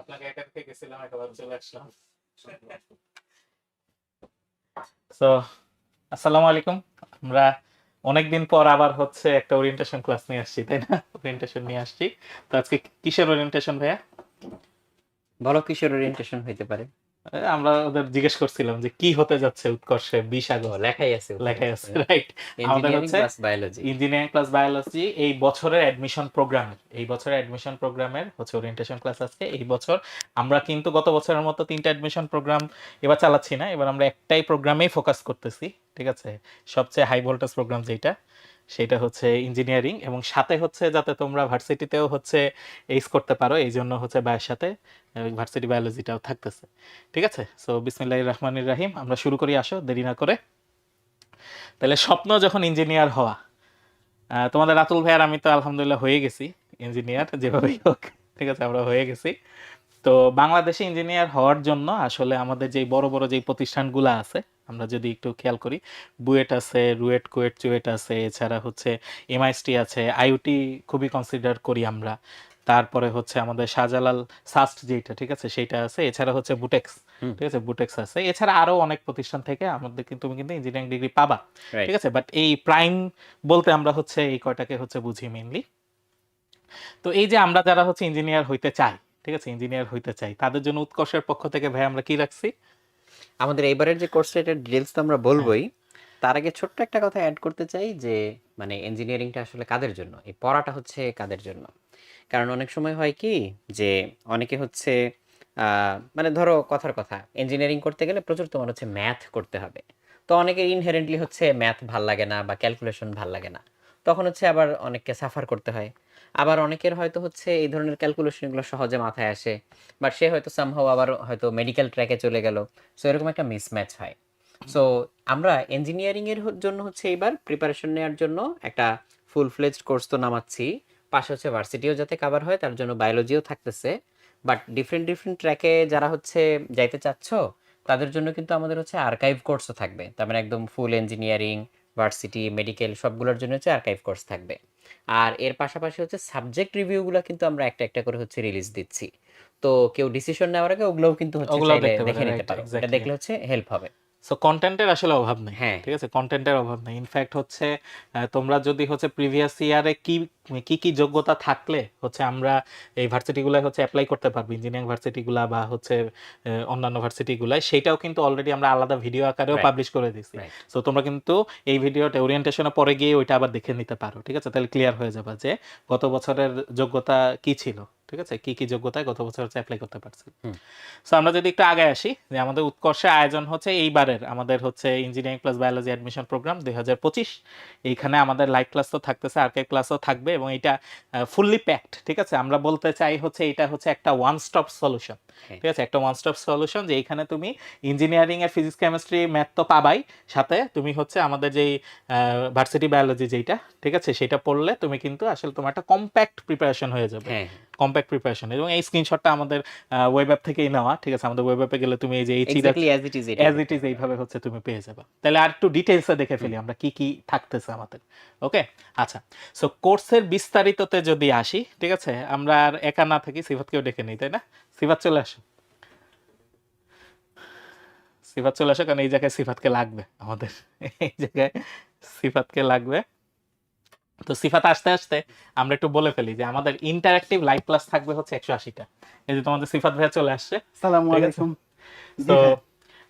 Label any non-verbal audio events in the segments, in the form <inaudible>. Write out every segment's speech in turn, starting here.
আপনাকে একা রেখে গেছিলাম একেবারে চলে আসলাম। তো আসসালামু আলাইকুম। আমরা অনেকদিন পর আবার হচ্ছে একটা ওরিয়েন্টেশন ক্লাস নিয়ে আসছি তাই না? ওরিয়েন্টেশন নিয়ে আসছি। তো আজকে কিসের ওরিয়েন্টেশন ভাইয়া? ভালো কিসের ওরিয়েন্টেশন হইতে পারে? আমরা ওদের জিজ্ঞেস করছিলাম যে কি হতে যাচ্ছে উৎকর্ষে? বিশাগর লেখাই আছে লেখাই আছে রাইট আমাদের হচ্ছে বায়োলজি ইঞ্জিনিয়ারিং ক্লাস বায়োলজি এই বছরের অ্যাডমিশন প্রোগ্রামের এই বছরের অ্যাডমিশন প্রোগ্রামের হচ্ছে ওরিয়েন্টেশন ক্লাস আজকে এই বছর আমরা কিন্তু গত বছরের মতো তিনটা অ্যাডমিশন প্রোগ্রাম এবার চালাচ্ছি না এবার আমরা একটাই প্রোগ্রামেই ফোকাস করতেছি ঠিক আছে? সবচেয়ে হাই ভোল্টেজ প্রোগ্রাম যেটা সেটা হচ্ছে ইঞ্জিনিয়ারিং এবং সাথে হচ্ছে যাতে তোমরা ভার্সিটিতেও হচ্ছে এইস করতে পারো, এই জন্য হচ্ছে বায়ের সাথে ভার্সিটি বায়োলজিটাও থাকতেছে। ঠিক আছে? সো বিসমিল্লাহ রহমানির রাহিম, আমরা শুরু করি, আসো, দেরি না করে। তাহলে স্বপ্ন যখন ইঞ্জিনিয়ার হওয়া তোমাদের রাতুল ভাইয়ার আমি তো আলহামদুলিল্লাহ হয়ে গেছি ইঞ্জিনিয়ার যেভাবেই হোক, ঠিক আছে, আমরা হয়ে গেছি। তো বাংলাদেশে ইঞ্জিনিয়ার হওয়ার জন্য আসলে আমাদের যেই বড় বড় যেই প্রতিষ্ঠানগুলো আছে আমরা যদি একটু খেয়াল করি বুয়েট আছে রুয়েট কুয়েট চুয়েট আছে এছাড়া হচ্ছে এমআইএসটি আছে আইওটি খুবই কনসিডার করি আমরা। তারপরে হচ্ছে আমাদের শাহজালাল সাস্ট যেটা ঠিক আছে সেটা আছে এছাড়া হচ্ছে বুটেক্স ঠিক আছে বুটেক্স আছে এছাড়া আরও অনেক প্রতিষ্ঠান থেকে আমাদের কিন্তু তুমি কিন্তু ইঞ্জিনিয়ারিং ডিগ্রি পাবা ঠিক আছে বাট এই প্রাইম বলতে আমরা হচ্ছে এই কয়টাকে হচ্ছে বুঝি মেইনলি তো এই যে আমরা যারা হচ্ছে ইঞ্জিনিয়ার হইতে চাই ঠিক আছে ইঞ্জিনিয়ার হইতে চাই তাদের জন্য উৎকর্ষের পক্ষ থেকে ভাই আমরা কি রাখছি? আমাদের এবারের যে কোর্সটা এটার ডিটেলস তো আমরা বলবোই তার আগে ছোট্ট একটা কথা অ্যাড করতে চাই যে মানে ইঞ্জিনিয়ারিংটা আসলে কাদের জন্য? এই পড়াটা হচ্ছে কাদের জন্য? কারণ অনেক সময় হয় কি যে অনেকে হচ্ছে আহ, মানে ধরো কথার কথা ইঞ্জিনিয়ারিং করতে গেলে প্রচুর তোমার হচ্ছে ম্যাথ করতে হবে। তো অনেকের ইনহেরেন্টলি হচ্ছে ম্যাথ ভালো লাগে না বা ক্যালকুলেশন ভালো লাগে না। তখন হচ্ছে আবার অনেককে সাফার করতে হয়। আবার অনেকের হয়তো হচ্ছে এই ধরনের ক্যালকুলেশনগুলো সহজে মাথায় আসে বাট সে হয়তো সামহাও আবার হয়তো মেডিকেল ট্র্যাকে চলে গেল। সো এরকম একটা মিসম্যাচ হয়। সো আমরা ইঞ্জিনিয়ারিং এর জন্য হচ্ছে এবার প্রিপারেশন নেওয়ার জন্য একটা ফুল ফ্লেজড কোর্স তো নামাচ্ছি। পাশে হচ্ছে ভার্সিটিও যাতে কভার হয়, তার জন্য বায়োলজিও থাকতেছে। বাট ডিফারেন্ট ডিফারেন্ট ট্র্যাকে যারা হচ্ছে যাইতে চাচ্ছ, তাদের জন্য কিন্তু আমাদের হচ্ছে আর্কাইভ কোর্সও থাকবে। তার মানে একদম ফুল ইঞ্জিনিয়ারিং ভার্সিটি মেডিকেল সবগুলোর জন্য হচ্ছে আর্কাইভ কোর্স থাকবে। আর এর পাশাপাশি হচ্ছে সাবজেক্ট রিভিউগুলো কিন্তু আমরা একটা একটা করে হচ্ছে রিলিজ দিচ্ছি। তো কেউ ডিসিশন নেওয়ার আগে ওগুলোও কিন্তু হচ্ছে দেখে নিতে পারো। এটা দেখলে হচ্ছে হেল্প হবে। সো কন্টেন্টের আসলে অভাব নেই হ্যাঁ। ঠিক আছে? কন্টেন্টের অভাব নেই। ইনফ্যাক্ট হচ্ছে তোমরা যদি হচ্ছে প্রিভিয়াস ইয়ারে কি কি কি যোগ্যতা থাকলে হচ্ছে আমরা এই ভার্সিটিগুলো হচ্ছে অ্যাপ্লাই করতে পারব। ইঞ্জিনিয়ারিং ভার্সিটিগুলা বা হচ্ছে অন্যান্য ভার্সিটিগুলাই সেটাও কিন্তু অলরেডি আমরা আলাদা ভিডিও আকারেও পাবলিশ করে Right. সো তোমরা কিন্তু এই ভিডিওটা ওরিয়েন্টেশনে পরে গিয়ে ওইটা আবার দেখে নিতে পারো ঠিক আছে? তাহলে ক্লিয়ার হয়ে যাবে যে গত বছরের যোগ্যতা কি ছিল। ঠিক আছে? কি কি যোগ্যতায় গত বছর হচ্ছে অ্যাপ্লাই করতে পারছি। হুম। সো আমরা যদি একটু আগে আসি যে আমাদের উৎকর্ষে আয়োজন হচ্ছে এইবারের আমাদের হচ্ছে engineering plus biology admission programme দুই হাজার পঁচিশ। এইখানে আমাদের লাইভ ক্লাস তো থাকতেছে আর্কাইভ ক্লাসও থাকবে এবং এটা ফুললি প্যাকড ঠিক আছে? আমরা বলতে চাই হচ্ছে এটা হচ্ছে একটা ওয়ান স্টপ সলিউশন হ্যাঁ। ঠিক আছে? একটা ওয়ান স্টপ সলিউশন যে এখানে তুমি ইঞ্জিনিয়ারিং এর ফিজিক্স কেমিস্ট্রি ম্যাথ তো পাবাই। সাথে তুমি হচ্ছে আমাদের যেই ভার্সিটি বায়োলজি যেটা ঠিক আছে? সেটা পড়লে তুমি কিন্তু আসলে তোমার একটা কম্প্যাক্ট প্রিপারেশন হয়ে যাবে। হ্যাঁ। কম্প্যাক্ট প্রিপারেশন এবং এই স্ক্রিনশটটা আমাদের ওয়েব অ্যাপ থেকেই নেওয়া ঠিক আছে? আমাদের ওয়েব অ্যাপে গেলে তুমি এই যে এই exactly as it is as it is এইভাবে হচ্ছে তুমি পেয়ে যাবে। তাহলে আর একটু ডিটেলসে দেখে ফেলি আমরা কি কি থাকতেছে আমাদের। ওকে আচ্ছা। সো কোর্সের বিস্তারিততে যদি আসি ঠিক আছে? আমরা আর একা না থাকি সিফাতকেও ডেকে নিই তাই না? সিফাত চলে আসো। সিফাত চলে আসো কারণ এই জায়গায় সিফাতকে লাগবে আমাদের। এই জায়গায় সিফাতকে লাগবে। তো সিফাত আসতে আসতে আমরা একটু বলে ফেলি যে আমাদের ইন্টারাক্টিভ লাইভ ক্লাস থাকবে হচ্ছে একশো আশিটা। এই যে তোমাদের সিফাত ভাইয়া চলে আসছে। সালাম আলাইকুম। তো।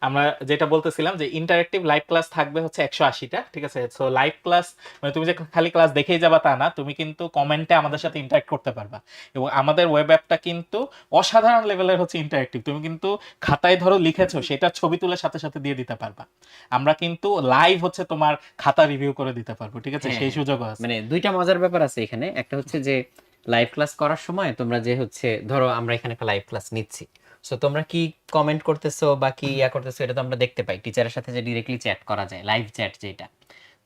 আমরা যেটা বলতেছিলাম যে ইন্টারেক্টিভ লাইভ ক্লাস থাকবে হচ্ছে একশো আশিটা ঠিক আছে? সো লাইভ ক্লাস মানে তুমি যে খালি ক্লাস দেখেই যাবা তা না তুমি কিন্তু কমেন্টে আমাদের সাথে ইন্টারেক্ট করতে পারবা। এবং আমাদের ওয়েব অ্যাপটা কিন্তু অসাধারণ লেভেলের হচ্ছে ইন্টারেক্টিভ তুমি কিন্তু খাতায় ধরো লিখেছো সেটা ছবি তুলে সাথে সাথে দিয়ে দিতে পারবা। আমরা কিন্তু লাইভ হচ্ছে তোমার খাতা রিভিউ করে দিতে পারব ঠিক আছে? হ্যাঁ, সেই হ্যাঁ। সুযোগও আছে। মানে দুইটা মজার ব্যাপার আছে এখানে। একটা হচ্ছে যে লাইভ ক্লাস করার সময় তোমরা যে হচ্ছে ধরো আমরা এখানে একটা লাইভ ক্লাস নিচ্ছি। সো তোমরা কি কমেন্ট করতেছো বা কি ইয়া করতেছো, এটা তো আমরা দেখতে পাই। টিচারের সাথে যে ডিরেক্টলি চ্যাট করা যায় লাইভ চ্যাট যেটা।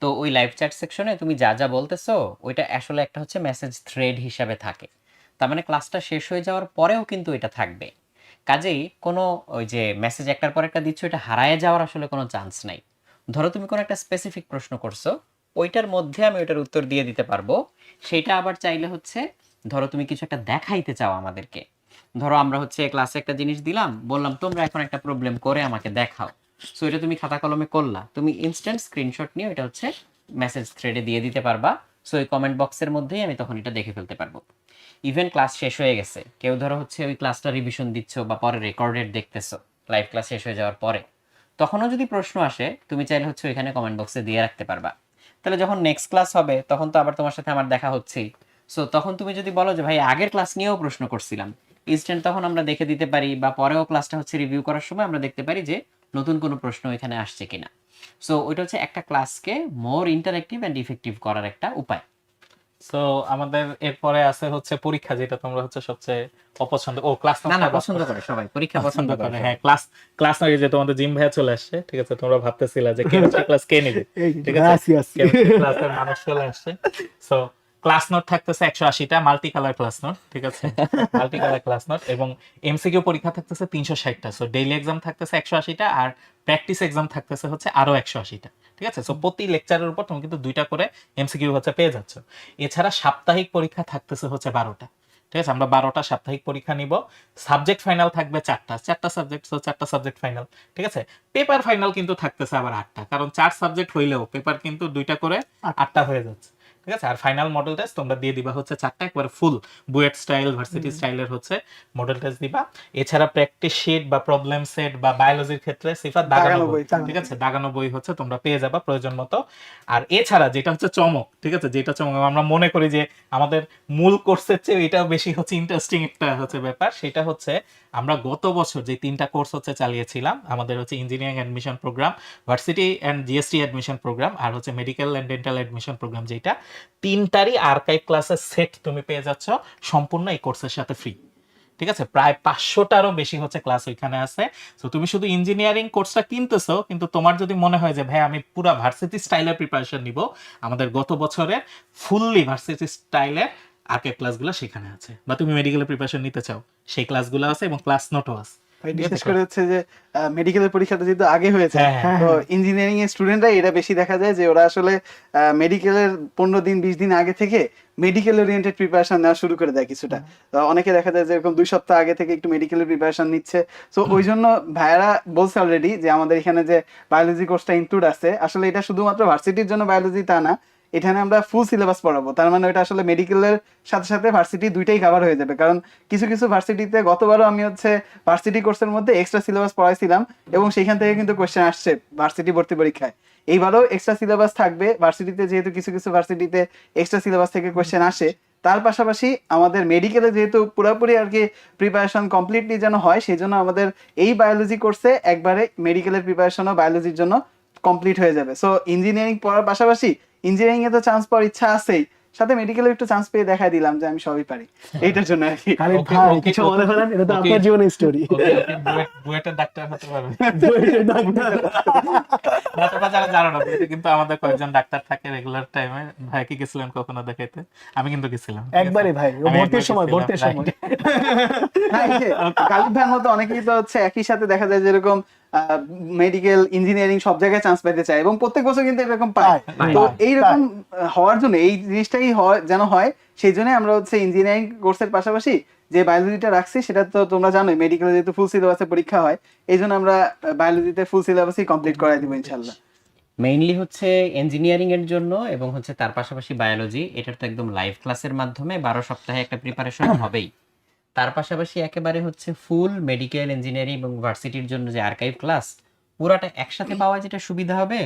তো ওই লাইভ চ্যাট সেকশনে তুমি যা যা বলতেছো, ওইটা আসলে একটা হচ্ছে মেসেজ থ্রেড হিসাবে থাকে। তার মানে ক্লাসটা শেষ হয়ে যাওয়ার পরেও কিন্তু এটা থাকবে। কাজেই কোনো ওই যে মেসেজ একটার পর একটা দিচ্ছ, এটা হারায় যাওয়ার আসলে কোনো চান্স নাই। ধরো তুমি কোনো একটা স্পেসিফিক প্রশ্ন করছ, ওইটার মধ্যে আমি ওইটার উত্তর দিয়ে দিতে পারব। সেটা আবার চাইলে হচ্ছে, ধরো তুমি কিছু একটা দেখাইতে চাও আমাদেরকে। ধরো আমরা হচ্ছে ক্লাসে একটা জিনিস দিলাম, বললাম, তোমরা এখন একটা প্রবলেম করে আমাকে দেখাও। সো এটা তুমি খাতা কলমে করলা। তুমি ইনস্ট্যান্ট স্ক্রিনশট নিয়ে এটা হচ্ছে মেসেজ থ্রেডে দিয়ে দিতে পারবা। সো এই কমেন্ট বক্সের মধ্যেই আমি তখন এটা দেখে ফেলতে পারব। ইভেন ক্লাস শেষ হয়ে গেছে। কেউ ধরো হচ্ছে ওই ক্লাসটা রিভিশন দিচ্ছ বা পরে রেকর্ডেড দেখতেছো লাইভ ক্লাস শেষ হয়ে যাওয়ার পরে। তখনও যদি প্রশ্ন আসে, তুমি চাইলে হচ্ছে ওইখানে কমেন্ট বক্সে দিয়ে রাখতে পারবা। তাহলে যখন নেক্সট ক্লাস হবে, তখন তো আবার তোমার সাথে আমার দেখা হচ্ছেই। সো তখন তুমি যদি বলো যে, ভাই, আগের ক্লাস নিয়েও প্রশ্ন করছিলাম। ইনস্ট্যান্ট তখন আমরা দেখে দিতে পারি বা পরেও ক্লাসটা হচ্ছে রিভিউ করার সময় আমরা দেখতে পারি যে নতুন কোনো প্রশ্ন এখানে আসছে কিনা। সো ওইটা হচ্ছে একটা ক্লাসকে মোর ইন্টারেক্টিভ অ্যান্ড ইফেক্টিভ করার একটা উপায়। সো আমাদের এরপরে আছে হচ্ছে পরীক্ষা যেটা তোমরা হচ্ছে সবচেয়ে অপছন্দ ও ক্লাস না না পছন্দ করে সবাই পরীক্ষা পছন্দ করে হ্যাঁ ক্লাস ক্লাস নয় যে তোমাদের জিম ভাইয়া চলে আসছে ঠিক আছে তোমরা ভাবতেছিলা যে <laughs> কেমিস্ট্রি ক্লাস কে নেবে ঠিক আছে? ক্লাসের মানুষ চলে আসছে। সো ক্লাস নোট থাকতেছে একশো আশিটা মাল্টি কালার ক্লাস নোট ঠিক আছে? মাল্টি কালার ক্লাস নোট এবং এমসিকিউ পরীক্ষা থাকতেছে তিনশো ষাটটা সো ডেইলি এক্সাম থাকতেছে একশো আশিটা আর প্র্যাকটিস এক্সাম থাকতেছে হচ্ছে আরও একশো আশিটা ঠিক আছে? সো প্রতি লেকচারের উপর তুমি কিন্তু দুইটা করে এমসিকিউ হচ্ছে পেয়ে যাচ্ছ। এছাড়া সাপ্তাহিক পরীক্ষা থাকতেছে হচ্ছে বারোটা ঠিক আছে? আমরা বারোটা সাপ্তাহিক পরীক্ষা নিব। সাবজেক্ট ফাইনাল থাকবে চারটা চারটা সাবজেক্ট সো চারটা সাবজেক্ট ফাইনাল ঠিক আছে? পেপার ফাইনাল কিন্তু থাকতেছে আবার আটটা কারণ চার সাবজেক্ট হইলেও পেপার কিন্তু দুইটা করে আটটা হয়ে যাচ্ছে। ঠিক আছে? আর ফাইনাল মডেল টেস্ট তোমরা দিয়ে দিবা হচ্ছে চারটা একবারে ফুল বুয়েট স্টাইল ভার্সিটি স্টাইলের হচ্ছে মডেল টেস্ট দিবা। এছাড়া প্র্যাকটিস শিট বা প্রবলেম সেট বা বায়োলজির ক্ষেত্রে সিফাত দাগানো বই, ঠিক আছে? দাগানো বই হচ্ছে তোমরা পেয়ে যাবা প্রয়োজন মতো। আর এছাড়া যেটা হচ্ছে চমক ঠিক আছে? যেটা চমক আমরা মনে করি যে আমাদের মূল কোর্সের চেয়ে এটা বেশি হচ্ছে ইন্টারেস্টিং একটা হচ্ছে ব্যাপার। সেটা হচ্ছে আমরা গত বছর যে তিনটা কোর্স হচ্ছে চালিয়েছিলাম আমাদের হচ্ছে engineering admission programme varsity and GST admission programme আর হচ্ছে medical and dental admission programme যেটা তিনটারই আর্কাইভ ক্লাসের সেট তুমি পেয়ে যাচ্ছ। সম্পূর্ণ এই কোর্সের সাথে ফ্রি ঠিক আছে? প্রায় পাঁচশোটারও বেশি হচ্ছে ক্লাস ওইখানে আছে। তো তুমি শুধু ইঞ্জিনিয়ারিং কোর্সটা কিনতেছো, কিন্তু তোমার যদি মনে হয় যে, ভাই, আমি পুরো ভার্সিটি স্টাইলের প্রিপারেশন নিব, আমাদের গত বছরের ফুললি ভার্সিটি স্টাইলের আর্কাইভ ক্লাসগুলো সেখানে আছে। বা তুমি মেডিকেলের প্রিপারেশন নিতে চাও, সেই ক্লাসগুলো আছে এবং ক্লাস নোটও আছে। বিশেষ করে হচ্ছে যে মেডিকেলের পরীক্ষাটা যেহেতু আগে হয়েছে হ্যাঁ, হ্যাঁ, তো ইঞ্জিনিয়ারিং এর স্টুডেন্টরা এটা বেশি দেখা যায় যে ওরা আসলে মেডিকেলের পনেরো দিন বিশ দিন আগে থেকে মেডিকেল ওরিয়েন্টেড প্রিপারেশন নেওয়া শুরু করে দেয় কিছুটা। অনেকে দেখা যায় যে এরকম দুই সপ্তাহ আগে থেকে একটু মেডিকেলের প্রিপারেশন নিচ্ছে। তো ওই জন্য ভাইয়ারা বলছে অলরেডি যে আমাদের এখানে যে বায়োলজি কোর্সটা ইনক্লুড আছে। আসলে এটা শুধুমাত্র ভার্সিটির জন্য বায়োলজি তা না এখানে আমরা ফুল সিলেবাস পড়াবো। তার মানে ওটা আসলে মেডিকেলের সাথে সাথে ভার্সিটি দুইটাই কভার হয়ে যাবে। কারণ কিছু কিছু ভার্সিটিতে গতবারও আমি হচ্ছে ভার্সিটি কোর্সের মধ্যে এক্সট্রা সিলেবাস পড়াইছিলাম এবং সেখান থেকে কিন্তু কোশ্চেন আসছে ভার্সিটি ভর্তি পরীক্ষায়। এইবারও এক্সট্রা সিলেবাস থাকবে। ভার্সিটিতে যেহেতু কিছু কিছু ভার্সিটিতে এক্সট্রা সিলেবাস থেকে কোশ্চেন আসে। তার পাশাপাশি আমাদের মেডিকেলে যেহেতু পুরোপুরি আর কি প্রিপারেশন কমপ্লিটলি যেন হয় সেই জন্য আমাদের এই বায়োলজি কোর্সে একবারে মেডিকেলের প্রিপারেশনও বায়োলজির জন্য কমপ্লিট হয়ে যাবে। সো ইঞ্জিনিয়ারিং পড়ার পাশাপাশি ইঞ্জিনিয়ারিং এ তো চান্স পাওয়ার ইচ্ছা আছেই। সাথে মেডিকেলে একটু চান্স পেয়ে দেখাই দিলাম যে আমি সবই পারি। এইটার জন্য আর কি। ওকে, ভাই কিছু মনে করেন এটা তো আপনার জীবনের স্টোরি বুয়েট- বুয়েটের ডাক্তার হতে পারবে। না তোমরা যারা জানো না কিন্তু আমাদের কয়েকজন ডাক্তার থাকে রেগুলার টাইমে ভাই কি গেছিলেন কখনো দেখাইতে? আমি কিন্তু গেছিলাম ঠিক আছে? একবারে ভাই ও ভর্তির সময় ভর্তির সময়। হ্যাঁ, এই যে <laughs> গালিব ভাইয়ের মতো অনেকেই তো হচ্ছে একই সাথে দেখা যায় যেরকম মেডিকেল ইঞ্জিনিয়ারিং সব জায়গায় চান্স পেতে চায় এবং প্রত্যেক বছর কিন্তু এরকম পায়। তো এইরকম হওয়ার জন্য এই জিনিসটাই হয় যেন হয় সেই জন্য আমরা হচ্ছে ইঞ্জিনিয়ারিং কোর্সের পাশাপাশি যে বায়োলজিটা রাখছি সেটা তো তোমরা জানোই মেডিকেলে যেহেতু ফুল সিলেবাসে পরীক্ষা হয় এই জন্য আমরা বায়োলজিতে ফুল সিলেবাসই কমপ্লিট করাই দিব ইনশাল্লাহ মেইনলি হচ্ছে ইঞ্জিনিয়ারিং এর জন্য এবং হচ্ছে তার পাশাপাশি বায়োলজি এটার তো একদম লাইভ ক্লাসের মাধ্যমে বারো সপ্তাহে একটা প্রিপারেশন হবেই। তার পাশাপাশি একেবারে হচ্ছে ফুল মেডিকেল ইঞ্জিনিয়ারিং এবং ভার্সিটির জন্য যে আর্কাইভ ক্লাস পুরাটা একসাথে পাওয়া যেটা সুবিধা হবে?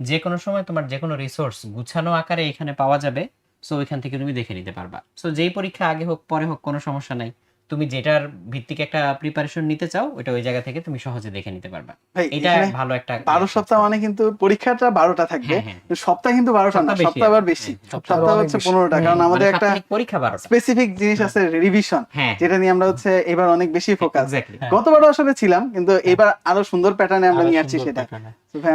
যে কোনো সময় তোমার যে কোনো রিসোর্স গুছানো আকারে এখানে পাওয়া যাবে সো ওইখান থেকে তুমি দেখে নিতে পারবা। সো যেই পরীক্ষা আগে হোক পরে হোক কোনো সমস্যা নাই। তুমি যেটার ভিত্তিক একটা প্রিপারেশন নিতে চাও ওটা ওই জায়গা থেকে তুমি সহজে দেখে নিতে পারবা। এটা ভালো একটা বারো সপ্তাহ মানে কিন্তু পরীক্ষাটা বারোটা থাকবে। হ্যাঁ, হ্যাঁ। সপ্তাহ কিন্তু বারোটা না সপ্তাহ আবার বেশি। হ্যাঁ, সপ্তাহ হচ্ছে। পনেরোটা। কারণ আমাদের একটা পরীক্ষা বারোটা। স্পেসিফিক জিনিস আছে রিভিশন যেটা নিয়ে আমরা হচ্ছে এবার অনেক বেশি ফোকাস। গতবারও আসলে ছিলাম কিন্তু এবার আরও সুন্দর প্যাটার্নে আমরা নিয়ে আসছি সেটা।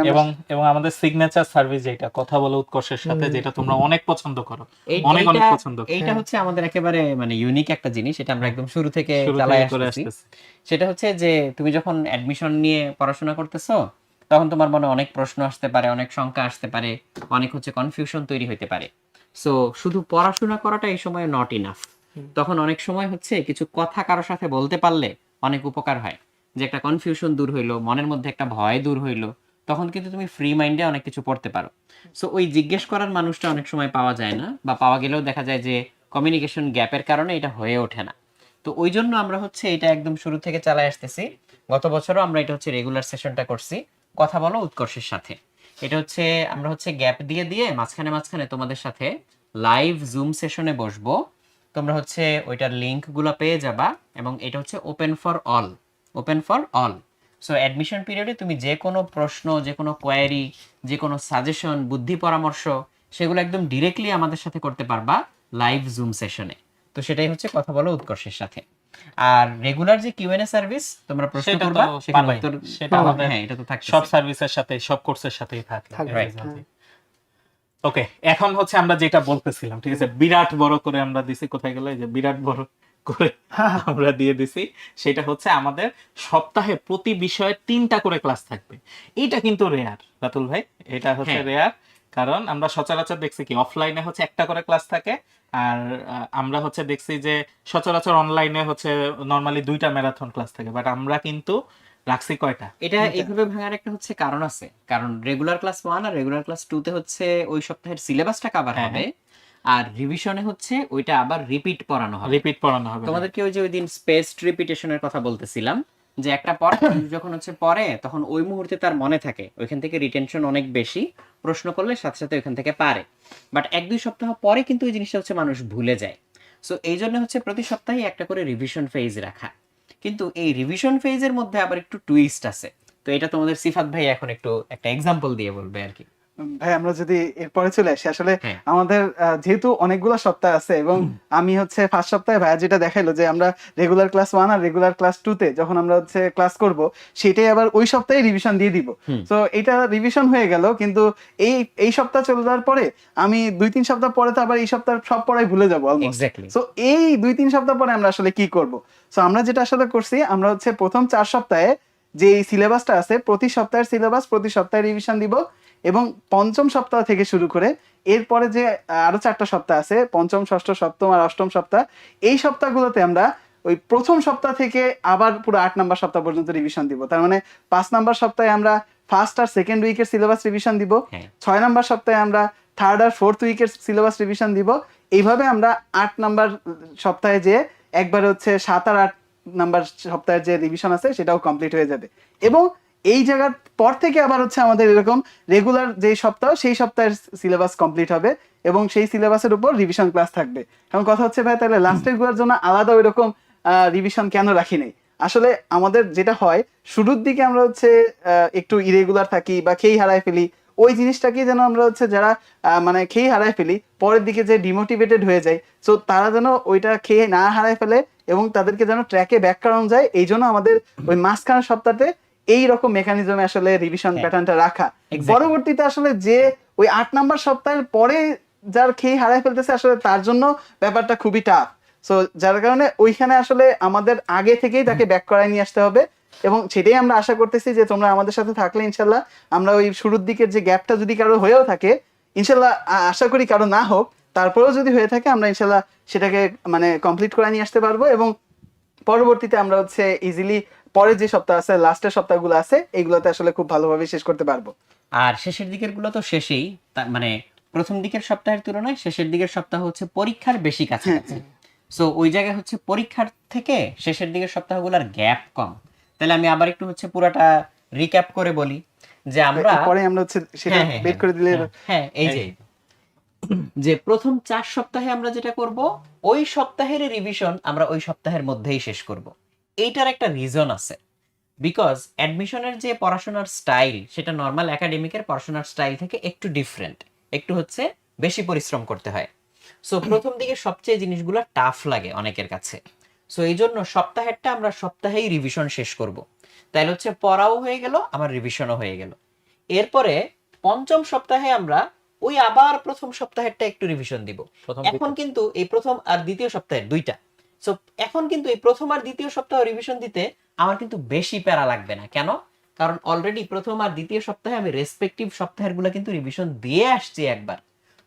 এবং এবং আমাদের সিগনেচার সার্ভিস যেটা কথা বলে উৎকর্ষের সাথে যেটা তোমরা অনেক পছন্দ করো। অনেক অনেক পছন্দ। এইটা হচ্ছে আমাদের একেবারে মানে ইউনিক একটা জিনিস এটা আমরা একদম শুরু শুরু থেকে করে আসতেছি। সেটা হচ্ছে যে তুমি যখন অ্যাডমিশন নিয়ে পড়াশোনা করতেছো তখন তোমার মনে অনেক প্রশ্ন আসতে পারে অনেক শঙ্কা আসতে পারে অনেক হচ্ছে কনফিউশন তৈরি হতে পারে। সো শুধু পড়াশোনা করাটা এই সময় নট ইনাফ তখন অনেক সময় হচ্ছে কিছু কথা কারও সাথে বলতে পারলে অনেক উপকার হয়। যে একটা কনফিউশন দূর হইল মনের মধ্যে একটা ভয় দূর হইল তখন কিন্তু তুমি ফ্রি মাইন্ডে অনেক কিছু পড়তে পারো। সো ওই জিজ্ঞেস করার মানুষটা অনেক সময় পাওয়া যায় না বা পাওয়া গেলেও দেখা যায় যে কমিউনিকেশন গ্যাপের কারণে এটা হয়ে ওঠে না। তো ওই জন্য আমরা হচ্ছে এটা একদম শুরু থেকে চালাই আসতেছি। গত বছরও আমরা এটা হচ্ছে রেগুলার সেশনটা করছি। কথা বলো উৎকর্ষের সাথে। এটা হচ্ছে আমরা হচ্ছে গ্যাপ দিয়ে দিয়ে মাঝখানে মাঝখানে তোমাদের সাথে লাইভ জুম সেশনে বসবো। তোমরা হচ্ছে ওইটার লিঙ্কগুলো পেয়ে যাবা এবং এটা হচ্ছে open for all open for all so admission পিরিয়ডে তুমি যে কোনো প্রশ্ন, যে কোনো কোয়ারি যে কোনো সাজেশন বুদ্ধি পরামর্শ, সেগুলো একদম ডিরেক্টলি আমাদের সাথে করতে পারবা লাইভ জুম সেশনে তো সেটাই হচ্ছে কথা বলো উৎকর্ষের সাথে। আর রেগুলার যে কিউএনএ সার্ভিস তোমরা প্রশ্ন সেটা তো করবা সেখানে উত্তর সেটা। আমাদের হ্যাঁ এটা তো থাকছে সব সার্ভিসের সাথে সব কোর্সের সাথেই থাকে। ওকে এখন হচ্ছে আমরা যেটা বলতেছিলাম ঠিক আছে? বিরাট বড় করে আমরা দিছি কোথায় গেলে? যে বিরাট বড় করে আমরা দিয়ে দিছি। সেটা হচ্ছে আমাদের সপ্তাহে প্রতি বিষয়ে তিনটা করে ক্লাস থাকবে। এটা কিন্তু রেয়ার রাতুল ভাই। এটা হচ্ছে হ্যাঁ। রেয়ার কারণ আমরা সচরাচর দেখছি কি অফলাইনে হচ্ছে একটা করে ক্লাস থাকে আর আমরা হচ্ছে দেখছি যে সচরাচর অনলাইনে হচ্ছে নর্মালি দুইটা ম্যারাথন ক্লাস থাকে বাট আমরা কিন্তু রাখছি কয়টা? এটা এইভাবে ভাঙার একটা হচ্ছে কারণ আছে কারণ রেগুলার ক্লাস ওয়ান আর রেগুলার ক্লাস টু তে হচ্ছে ওই সপ্তাহের সিলেবাসটা কভার হ্যাঁ, হবে আর রিভিশনে হচ্ছে ওইটা আবার রিপিট পড়ানো হবে। রিপিট পড়ানো হবে তোমাদেরকে ওই যে ওই দিন স্পেসড রিপিটেশনের কথা বলতেছিলাম যে একটা পড়া <coughs> যখন হচ্ছে পড়ে তখন ওই মুহূর্তে তার মনে থাকে। ওইখান থেকে রিটেনশন অনেক বেশি। প্রশ্ন করলে সাথে সাথে ওইখান থেকে পারে। বাট এক দুই সপ্তাহ পরে কিন্তু ওই জিনিসটা হচ্ছে মানুষ ভুলে যায়। সো এই জন্য হচ্ছে প্রতি সপ্তাহে একটা করে রিভিশন ফেজ রাখা। কিন্তু এই রিভিশন ফেজের মধ্যে আবার একটু টুইস্ট আছে। তো এটা তোমাদের সিফাত ভাই এখন একটু একটা এক্সাম্পল দিয়ে বলবে আর কি। ভাই আমরা যদি এরপরে চলে আসি আসলে হ্যাঁ। আমাদের যেহেতু অনেকগুলো সপ্তাহ আছে এবং আমি হচ্ছে ফার্স্ট সপ্তাহে ভাইয়া যেটা দেখাইলো যে আমরা রেগুলার ক্লাস ওয়ান আর রেগুলার ক্লাস টু তে যখন আমরা হচ্ছে ক্লাস করব সেটাই আবার ওই সপ্তাহে রিভিশন দিয়ে দিব। তো এটা রিভিশন হয়ে গেল কিন্তু এই এই সপ্তাহ চলে যাওয়ার পরে আমি দুই তিন সপ্তাহ পরে তো আবার এই সপ্তাহ সব পড়াই ভুলে যাব তো এই দুই তিন সপ্তাহ পরে আমরা আসলে কি করব? তো আমরা যেটা আসলে করছি আমরা হচ্ছে প্রথম চার সপ্তাহে যে সিলেবাসটা আছে প্রতি সপ্তাহের সিলেবাস প্রতি সপ্তাহে রিভিশন দিব। এবং পঞ্চম সপ্তাহ থেকে শুরু করে এরপরে যে আহ, আরও চারটা সপ্তাহ আছে পঞ্চম ষষ্ঠ সপ্তম আর অষ্টম সপ্তাহ এই সপ্তাহগুলোতে আমরা ওই প্রথম সপ্তাহ থেকে আবার পুরো আট নাম্বার সপ্তাহ পর্যন্ত রিভিশন দিব। তার মানে পাঁচ নাম্বার সপ্তাহে আমরা ফার্স্ট আর সেকেন্ড উইকের সিলেবাস রিভিশন দিব হ্যাঁ। ছয় নাম্বার সপ্তাহে আমরা থার্ড আর ফোর্থ উইকের সিলেবাস রিভিশন দিব। এইভাবে আমরা আট নাম্বার সপ্তাহে যে একবার হচ্ছে সাত আর আট নাম্বার সপ্তাহের যে রিভিশন আছে সেটাও কমপ্লিট হয়ে যাবে। এবং এই জায়গার পর থেকে আবার হচ্ছে আমাদের এরকম রেগুলার যে সপ্তাহ, সেই সপ্তাহের সিলেবাস কমপ্লিট হবে এবং সেই সিলেবাসের উপর রিভিশন ক্লাস থাকবে। এখন কথা হচ্ছে, ভাই, তাহলে লাস্টেরগুলোর জন্য আলাদা ওই রকম রিভিশন কেন রাখি নাই? আসলে আমাদের যেটা হয়, শুরুর দিকে আমরা হচ্ছে একটু ইরেগুলার থাকি বা খেই হারায় ফেলি, ওই জিনিসটাকে যেন আমরা হচ্ছে যারা মানে খেয়ে হারায় ফেলি, পরের দিকে যে ডিমোটিভেটেড হয়ে যায় সো তারা যেন ওইটা খেয়ে না হারায় ফেলে এবং তাদেরকে যেন ট্র্যাকে ব্যাক করানো যায়, এই জন্য আমাদের ওই মাঝখানের সপ্তাহে এই রকম মেকানিজমে আসলে রিভিশন। প্যাটার্নটা রাখা। পরবর্তীতে আসলে যে ওই আট নাম্বার সপ্তাহের পরে যার খেয়ে হারায় ফেলতেছে আসলে তার জন্য ব্যাপারটা খুবই টাফ সো যার কারণে ওইখানে আসলে আমাদের আগে থেকেই তাকে ব্যাক করায় নিয়ে আসতে হবে। এবং সেটাই আমরা আশা করতেছি যে তোমরা আমাদের সাথে থাকলে ইনশাল্লাহ আমরা ওই শুরুর দিকের যে গ্যাপটা যদি কারও হয়েও থাকে ইনশাল্লাহ আশা করি কারও না হোক তারপরেও যদি হয়ে থাকে আমরা ইনশাল্লাহ সেটাকে মানে কমপ্লিট করে নিয়ে আসতে পারব। এবং পরবর্তীতে আমরা হচ্ছে ইজিলি পরের যে সপ্তাহ আছে লাস্টের সপ্তাহগুলো আছে এইগুলোতে আসলে খুব ভালোভাবে শেষ করতে পারব। আর শেষের দিকেরগুলো তো শেষেই মানে প্রথম দিকের সপ্তাহের তুলনায় শেষের দিকের সপ্তাহ হচ্ছে পরীক্ষার বেশি কাছাকাছি। সো ওই জায়গায় হচ্ছে পরীক্ষার থেকে শেষের দিকের সপ্তাহগুলোর গ্যাপ কম। তাহলে আমি আবার একটু হচ্ছে পুরাটা রিক্যাপ করে বলি যে আমরা পরে আমরা হচ্ছে সেটা হ্যাঁ, হ্যাঁ, বের করে দিলে হ্যাঁ এই যে। যে প্রথম চার সপ্তাহে আমরা যেটা করব ওই সপ্তাহের রিভিশন আমরা ওই সপ্তাহের মধ্যেই শেষ করব। এইটার একটা রিজন আছে। বিকজ অ্যাডমিশনের যে পড়াশোনার স্টাইল সেটা নর্মাল একাডেমিকের পড়াশোনার স্টাইল থেকে একটু ডিফারেন্ট একটু হচ্ছে বেশি পরিশ্রম করতে হয়। সো প্রথম দিকে সবচেয়ে জিনিসগুলো টাফ লাগে অনেকের কাছে। সো এই জন্য সপ্তাহেরটা আমরা সপ্তাহেই রিভিশন শেষ করব। তাইলে হচ্ছে পড়াও হয়ে গেল আমার রিভিশনও হয়ে গেল। এরপরে পঞ্চম সপ্তাহে আমরা ওই আবার প্রথম সপ্তাহেরটা একটু রিভিশন দিব। প্রথম এখন কিন্তু এই প্রথম আর দ্বিতীয় সপ্তাহের দুইটা। সো এখন কিন্তু এই প্রথম আর দ্বিতীয় সপ্তাহ রিভিশন দিতে আমার কিন্তু বেশি প্যারা লাগবে না। কেন? কারণ অলরেডি প্রথম আর দ্বিতীয় সপ্তাহে আমি রেসপেক্টিভ সপ্তাহেরগুলো কিন্তু রিভিশন দিয়ে আসছি একবার।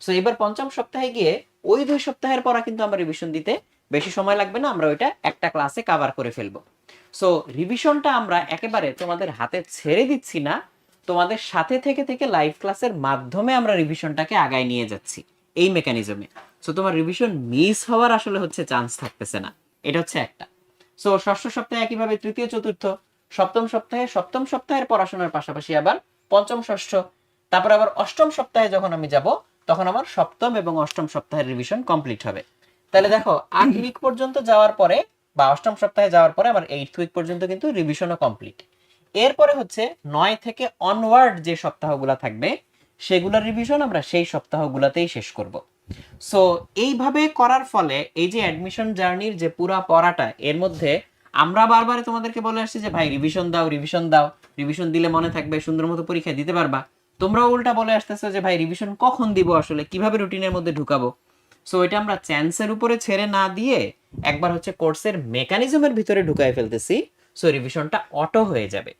সো এবার পঞ্চম সপ্তাহে গিয়ে ওই দুই সপ্তাহের পড়া কিন্তু আমার রিভিশন দিতে বেশি সময় লাগবে না, আমরা ওইটা একটা ক্লাসে কাভার করে ফেলব। সো রিভিশনটা আমরা একেবারে তোমাদের হাতে ছেড়ে দিচ্ছি না, তোমাদের সাথে থেকে থেকে লাইভ ক্লাসের মাধ্যমে আমরা রিভিশনটাকে আগায় নিয়ে যাচ্ছি, এই মেকানিজমে সো তোমার রিভিশন মিস হওয়ার আসলে হচ্ছে চান্স থাকতেছে না। এটা হচ্ছে একটা। সো ষষ্ঠ সপ্তাহে একইভাবে তৃতীয় চতুর্থ সপ্তম সপ্তাহে সপ্তম সপ্তাহের পড়াশোনার পাশাপাশি আবার পঞ্চম ষষ্ঠ তারপর আবার অষ্টম সপ্তাহে যখন আমি যাব তখন আমার সপ্তম এবং অষ্টম সপ্তাহের রিভিশন কমপ্লিট হবে। তাহলে দেখো আট উইক পর্যন্ত যাওয়ার পরে বা অষ্টম সপ্তাহে যাওয়ার পরে আমার এইট উইক পর্যন্ত কিন্তু রিভিশনও কমপ্লিট এরপরে হচ্ছে নয় থেকে অনওয়ার্ড যে সপ্তাহগুলো থাকবে সেগুলোর রিভিশন আমরা সেই সপ্তাহগুলোতেই শেষ করব। সো এইভাবে করার ফলে এই যে অ্যাডমিশন জার্নির যে পুরা পড়াটা, এর মধ্যে আমরা বারবার তোমাদেরকে বলে আসছি যে, ভাই রিভিশন দাও রিভিশন দাও। রিভিশন দিলে মনে থাকবে, সুন্দর মতো পরীক্ষা দিতে পারবা। তোমরাও উল্টা বলে আসতেছো যে, ভাই রিভিশন কখন দিব আসলে? কীভাবে রুটিনের মধ্যে ঢুকাবো? সো এটা আমরা চ্যান্সের উপরে ছেড়ে না দিয়ে একবার হচ্ছে কোর্সের মেকানিজমের ভিতরে ঢুকায় ফেলতেছি। সো রিভিশনটা অটো হয়ে যাবে।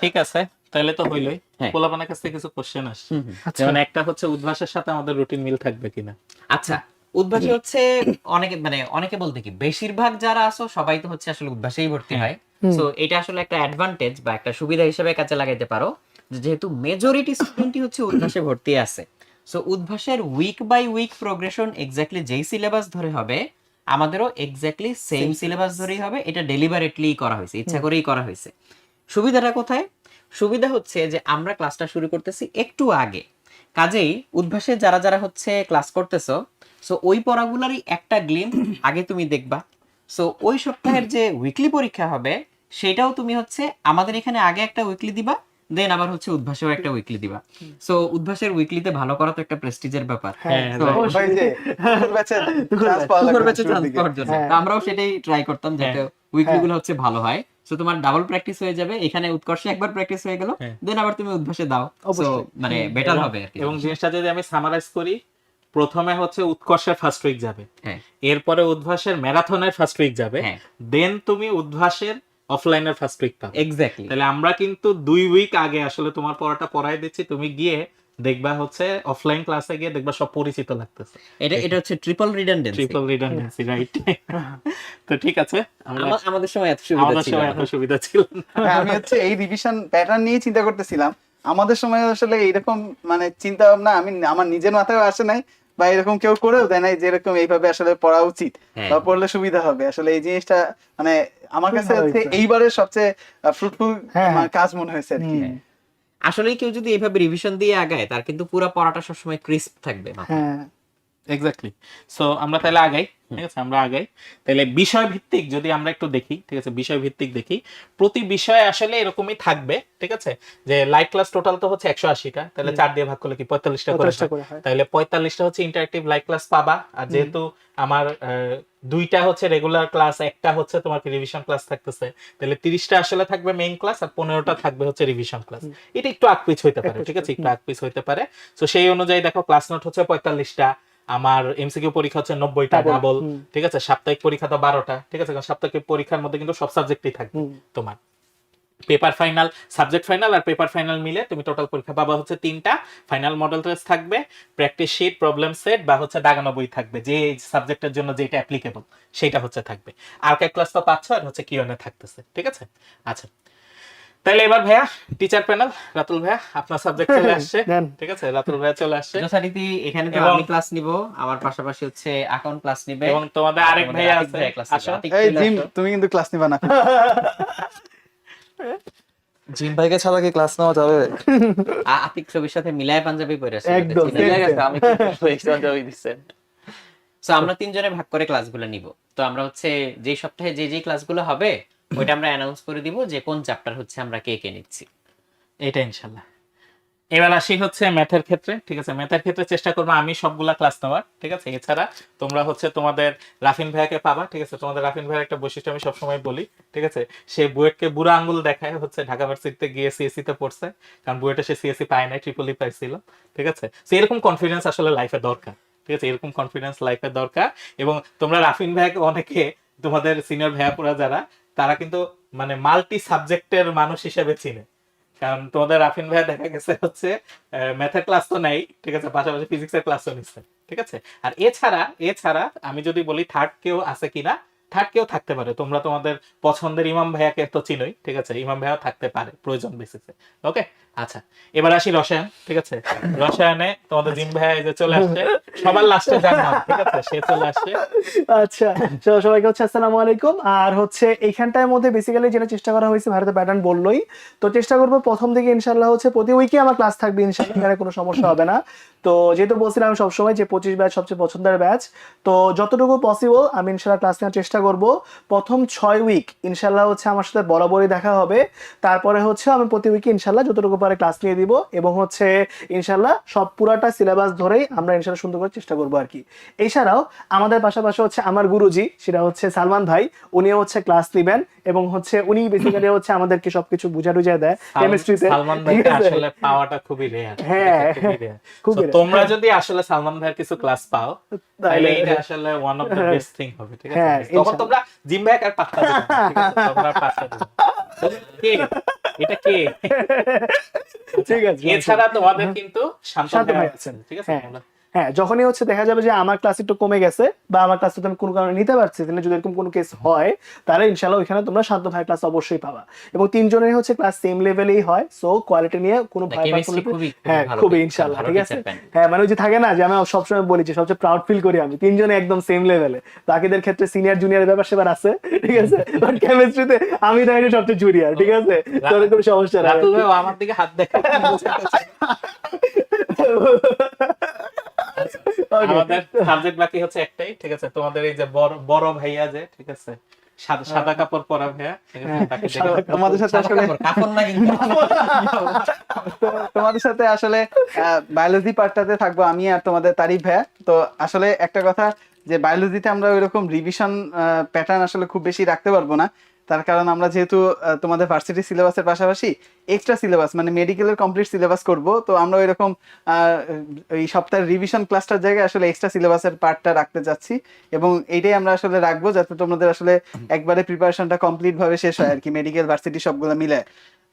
ঠিক আছে। তাহলে তো হইলই। হ্যাঁ। পোলাপানের কাছ থেকে কিছু কোশ্চেন আসছে যেমন একটা হচ্ছে উদ্ভাসের সাথে আমাদের রুটিন মিল থাকবে কিনা। আচ্ছা উদ্ভাসী হচ্ছে অনেকে মানে অনেকে বলতে কি বেশিরভাগ যারা আসো সবাই তো হচ্ছে আসলে উদ্ভাসেই ভর্তি হয়। সো এটা আসলে একটা অ্যাডভান্টেজ বা একটা সুবিধা হিসেবে কাজে লাগাইতে পারো। যে যেহেতু মেজরিটি স্টুডেন্টই হচ্ছে উদ্ভাসে ভর্তি আছে। So উদ্ভাসের week by week progression exactly যেই সিলেবাস ধরে হবে আমাদেরও এক্স্যাক্টলি সেম সিলেবাস ধরেই হবে। এটা ডেলিভারেটলি করা হয়েছে ইচ্ছা করেই করা হয়েছে। সুবিধাটা কোথায়? সুবিধা হচ্ছে যে আমরা ক্লাসটা শুরু করতেছি একটু আগে। কাজেই উদ্ভাসে যারা যারা হচ্ছে ক্লাস করতেছো সো ওই পড়াগুলারই একটা গ্লিম আগে তুমি দেখবা। সো ওই সপ্তাহের যে উইকলি পরীক্ষা হবে, সেটাও তুমি হচ্ছে আমাদের এখানে আগে একটা উইকলি দিবা দেন আবার হচ্ছে উদ্ভাসেও একটা উইকলি দিবা। সো উদ্ভাসের উইকলিতে ভালো করা তো একটা প্রেস্টিজের ব্যাপার। হ্যাঁ, <laughs> হ্যাঁ। তো আমরাও সেটাই ট্রাই করতাম যাতে উইকলি গুলো হচ্ছে ভালো হয়। সো তোমার ডাবল প্র্যাকটিস হয়ে যাবে। এখানে উৎকর্ষে একবার প্র্যাকটিস হয়ে গেল। হ্যাঁ। দেন আবার তুমি উদ্ভাসে দাও। সো মানে বেটার হবে এবং জিনিসটা যদি আমি সামারাইজ করি প্রথমে হচ্ছে উৎকর্ষের ফার্স্ট উইক যাবে। হ্যাঁ। এরপরে উদ্ভাসের ম্যারাথনের ফার্স্ট উইক যাবে। হ্যাঁ। দেন তুমি উদ্ভাসের অফলাইনের ফার্স্ট উইক পাবে। এক্স্যাক্টলি তাহলে আমরা কিন্তু দুই উইক আগে আসলে তোমার পড়াটা পড়াই দিচ্ছি তুমি গিয়ে দেখবা হচ্ছে অফলাইন ক্লাসে গিয়ে দেখবা সব পরিচিত লাগতেছে। এটা এটা হচ্ছে triple redundancy triple redundancy right তো ঠিক আছে আমরা আমাদের সময় এত সুবিধা ছিল আমাদের সময় এত সুবিধা ছিল হ্যাঁ, আমি হচ্ছে এই রিভিশন প্যাটার্ন নিয়ে চিন্তা করতেছিলাম। আমাদের সময় আসলে এইরকম মানে চিন্তা ভাবনা আমি আমার নিজের মাথায় আসে নাই। বা এরকম কেউ করেও দেয় নাই যে এরকম এইভাবে আসলে পড়া উচিত হ্যাঁ। বা পড়লে সুবিধা হবে। আসলে এই জিনিসটা মানে আমার কাছে এইবারের সবচেয়ে ফ্রুটফুল হ্যাঁ, হ্যাঁ। কাজ মনে হয়েছে আর কি আসলে কেউ যদি এইভাবে রিভিশন দিয়ে আগায় তার কিন্তু পুরো পড়াটা সবসময় ক্রিস্প থাকবে হ্যাঁ। এক্স্যাক্টলি সো আমরা তাহলে আগাই ঠিক আছে? আমরা আগাই। তাহলে বিষয় ভিত্তিক যদি আমরা একটু দেখি ঠিক আছে? বিষয় ভিত্তিক দেখি। প্রতি বিষয়ে আসলে এরকমই থাকবে ঠিক আছে? যে লাইভ ক্লাস টোটাল তো হচ্ছে একশো আশিটা। তাহলে চার দিয়ে ভাগ করলে কি পঁয়তাল্লিশটা করে তাহলে পঁয়তাল্লিশটা হচ্ছে ইন্টারেক্টিভ লাইভ ক্লাস পাবা। আর যেহেতু আমার দুইটা হচ্ছে রেগুলার ক্লাস একটা হচ্ছে তোমার রিভিশন ক্লাস থাকতেছে। তাহলে তিরিশটা আসলে থাকবে মেইন ক্লাস আর পনেরোটা থাকবে হচ্ছে রিভিশন ক্লাস এটা একটু আকপিচ হইতে পারে ঠিক আছে। একটু আকপিচ হইতে পারে। তো সেই অনুযায়ী দেখো ক্লাস নোট হচ্ছে পঁয়তাল্লিশটা। আমার এমসিকিউ পরীক্ষা হচ্ছে নব্বইটা ডাবল ঠিক আছে? সাপ্তাহিক পরীক্ষা তো বারোটা ঠিক আছে? কারণ সাপ্তাহিক পরীক্ষার মধ্যে কিন্তু সব সাবজেক্টই থাকবে তোমার। পেপার ফাইনাল সাবজেক্ট ফাইনাল আর পেপার ফাইনাল মিলে তুমি টোটাল পরীক্ষা পাবা হচ্ছে তিনটা। ফাইনাল মডেল টেস্ট থাকবে প্র্যাকটিস শিট প্রবলেম সেট বা হচ্ছে দাগানো বই থাকবে। যে সাবজেক্টের জন্য যেটা অ্যাপ্লিকেবল সেটা হচ্ছে থাকবে। আর ক্লাস তো পাচ্ছ আর হচ্ছে কিউএনএ থাকতেছে ঠিক আছে? আচ্ছা তাহলে এবার ভাইয়া টিচার প্যানেল রাতুল ভাইয়া আপনার সাবজেক্ট চলে আসছে। ঠিক আছে রাতুল ভাইয়া চলে আসছে। যথারীতি এখানে তো আমি ক্লাস নিব আমার পাশাপাশি হচ্ছে অ্যাকাউন্ট ক্লাস নিবে। এবং তোমাদের আরেক ভাইয়া আছে এই জিম তুমি কিন্তু ক্লাস নিবা না। জিম ভাইকে ছাড়া কি ক্লাস নেওয়া যাবে? আ- আতিক ছবির সাথে মিলায় পাঞ্জাবি পরে আছে একদম, গেছে। same. আমি যাবই দিচ্ছেন So, আমরা তিনজনে ভাগ করে ক্লাসগুলো নিব। তো আমরা হচ্ছে যে সপ্তাহে যে যে ক্লাসগুলো হবে ওইটা আমরা অ্যানাউন্স করে দিব যে কোন চ্যাপ্টার হচ্ছে আমরা কে কে নিচ্ছি। এটা ইনশাল্লাহ এবার আসি হচ্ছে ম্যাথের ক্ষেত্রে, ঠিক আছে? ম্যাথের ক্ষেত্রে চেষ্টা করব আমি সবগুলা ক্লাস নেওয়ার, ঠিক আছে? এছাড়া তোমরা হচ্ছে তোমাদের রাফিন ভাইয়াকে পাবা, ঠিক আছে? তোমাদের রাফিন ভাইয়ের একটা বৈশিষ্ট্য আমি সবসময় বলি, ঠিক আছে? সে বুয়েটকে বুড়া আঙ্গুল দেখায় হচ্ছে ঢাকা ভার্সিটিতে গিয়ে সিএসসি তে পড়ছে, কারণ বুয়েটে সে সিএসসি পায় নাই ট্রিপলি পাইছিল, ঠিক আছে? সে এরকম কনফিডেন্স আসলে লাইফে দরকার, ঠিক আছে? এরকম কনফিডেন্স লাইফে দরকার। এবং তোমরা রাফিন ভাইয়াকে অনেকে, তোমাদের সিনিয়র ভাইয়াপুরা যারা তারা কিন্তু মানে মাল্টি সাবজেক্টের মানুষ হিসেবে চিনে। কারণ তোমাদের রাফিন ভাইয়া দেখা গেছে হচ্ছে ম্যাথের ক্লাস তো নেই, ঠিক আছে? পাশাপাশি ফিজিক্সের ক্লাসও নিচ্ছে ঠিক আছে? আর এছাড়া এছাড়া আমি যদি বলি থার্ড কেউ আছে কিনা কেউ থাকতে পারে। তোমরা তোমাদের পছন্দের ইমাম ভাইয়াকে তো চিনোই, ঠিক আছে? ইমাম ভাইয়াও থাকতে পারে প্রয়োজন বেসিসে ওকে আচ্ছা এবার আসি রসায়ন, ঠিক আছে? রসায়নে তোমাদের জিম ভাইয়া যে চলে আসছে, সবার লাস্টে জানলাম ঠিক আছে? সে চলে আসছে। আচ্ছা সবাইকে হচ্ছে আসসালামু আলাইকুম। আর হচ্ছে এইখানটার মধ্যে বেসিক্যালি যেটা চেষ্টা করা হয়েছে, ভারতের প্যাটার্ন বললোই। তো চেষ্টা করব প্রথম থেকে ইনশাল্লাহ হচ্ছে প্রতি উইকে আমার ক্লাস থাকবে ইনশাল্লাহ এখানে কোনো সমস্যা হবে না। তো যেহেতু বলছিলাম সবসময় যে পঁচিশ ব্যাচ সবচেয়ে পছন্দের ব্যাচ তো যতটুকু পসিবল আমি ইনশাল্লাহ ক্লাস নেওয়ার চেষ্টা করব। প্রথম ছয় উইক ইনশাল্লাহ হচ্ছে আমার সাথে বরাবরই দেখা হবে। তারপরে হচ্ছে আমি প্রতি উইকে ইনশাল্লাহ যতটুকু পারে ক্লাস নিয়ে দিব এবং হচ্ছে ইনশাল্লাহ সব পুরাটা সিলেবাস ধরেই আমরা ইনশাল্লাহ সুন্দর করে চেষ্টা করব আর কি। এছাড়াও আমাদের পাশাপাশি হচ্ছে আমার গুরুজি সেটা হচ্ছে সালমান ভাই উনিও হচ্ছে ক্লাস নেবেন এবং হচ্ছে উনি বেসিক্যালি হচ্ছে আমাদেরকে সবকিছু বুঝা টুঝা দেয় কেমিস্ট্রিতে সালমান ভাইকে আসলে পাওয়াটা খুবই রেয়ার হ্যাঁ, খুবই rare। তোমরা যদি আসলে সালমান ভাইয়ের কিছু ক্লাস পাও তাহলে এটা আসলে one of the best thing হবে ঠিক হ্যাঁ, আছে তখন ইনশাআল্লাহ। তোমরা জিম ভাই আর আছে? <laughs> তোমরা দিবে এটা কে ঠিক আছে এছাড়া তোমাদের কিন্তু শান্ত ভাই আছেন আছেন। ঠিক আছে হ্যাঁ। যখনই হচ্ছে দেখা যাবে যে আমার ক্লাস একটু কমে গেছে বা আমার ক্লাস আমি কোনো কারণে নিতে পারছি তাহলে যদি এরকম কোনো কেস হয় তাহলে ইনশাল্লাহ ওইখানে তোমরা শান্ত ভাই ক্লাস অবশ্যই পাবা। এবং তিনজনের হচ্ছে ক্লাস সেম লেভেলেই হয় সো কোয়ালিটি নিয়ে কোনো ভয় হ্যাঁ খুবই ইনশাল্লাহ ঠিক আছে? হ্যাঁ মানে ওই যে থাকে না যে আমি সবসময় বলি যে সবচেয়ে প্রাউড ফিল করি আমি তিনজনে একদম সেম লেভেলে বাকিদের ক্ষেত্রে সিনিয়র জুনিয়র ব্যাপার সেবার আছে ঠিক আছে? বাট কেমিস্ট্রিতে আমি তাই সবচেয়ে জুনিয়র ঠিক আছে? তোর কোনো সমস্যা নাই। আমার দিকে হাত দেখা. <laughs> আমাদের সাবজেক্ট বাকি হচ্ছে একটাই ঠিক আছে? তোমাদের এই যে বড় বড় ভাইয়া যে ঠিক আছে? সাদা সাদা কাপড় পরা ভাইয়া দেখে- তোমাদের সাথে আসলে <laughs> তোমাদের সাথে আসলে বায়োলজি পার্টটাতে থাকব আমি আর তোমাদের তারিফ ভাইয়া। তো আসলে একটা কথা যে বায়োলজিতে আমরা ওইরকম রিভিশন প্যাটার্ন আসলে খুব বেশি রাখতে পারব না। তার কারণ আমরা যেহেতু তোমাদের ভার্সিটি সিলেবাসের পাশাপাশি এক্সট্রা সিলেবাস মানে মেডিকেলের কমপ্লিট সিলেবাস করব তো আমরা ওইরকম আহ, এই সপ্তাহের রিভিশন ক্লাসটার জায়গায় আসলে এক্সট্রা সিলেবাসের পার্টটা রাখতে যাচ্ছি এবং এইটাই আমরা আসলে রাখব যাতে তোমাদের আসলে একবারে প্রিপারেশনটা কমপ্লিট ভাবে শেষ হয় আর কি মেডিকেল ভার্সিটি সবগুলো মিলে।